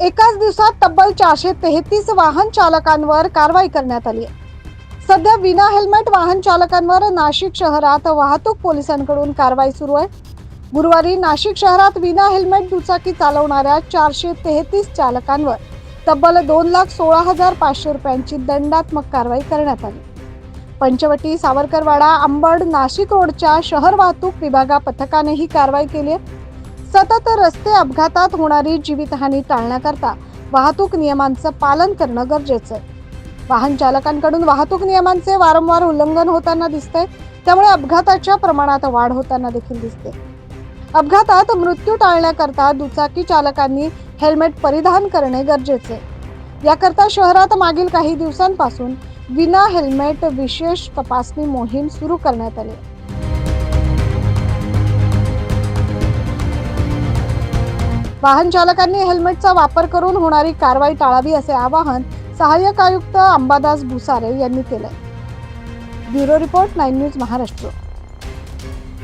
एकाच दिवसात तब्बल चारशे तेहतीस वाहन चालकांवर कारवाई करण्यात आली आहे. सध्या विना हेल्मेट वाहन चालकांवर नाशिक शहरात वाहतूक पोलिसांकडून कारवाई सुरू आहे. गुरुवारी नाशिक शहरात विना हेल्मेट दुचाकी चालवणाऱ्या चारशे तेहतीस चालकांवर तब्बल दोन लाख सोळा हजार पाचशे रुपयांची दंडात्मक कारवाई करण्यात आली. पंचवटी सावरकरवाडा अंबड नाशिक रोडच्या शहर वाहतूक विभागा पथकाने ही कारवाई केली आहे. सतत रस्ते अपघातात होणारी जीवितहानी टाळण्याकरता वाहतूक नियमांचं पालन करणं गरजेचं आहे. वाहन चालकांकडून वाहतूक नियमांचे वारंवार उल्लंघन होताना दिसते त्यामुळे अपघाताच्या प्रमाणात वाढ होताना देखील दिसते. अपघातात मृत्यू टाळण्याकरता दुचाकी चालकांनी हेल्मेट परिधान करणे गरजेचे याकरता शहरात मागील काही दिवसांपासून विना हेल्मेट विशेष तपासणी मोहीम सुरू करण्यात आली वाहन चालकांनी हेल्मेटचा वापर करून होणारी कारवाई टाळावी असे आवाहन सहाय्यक आयुक्त अंबादास भुसारे यांनी केलंय. Bureau report nine news Maharashtra.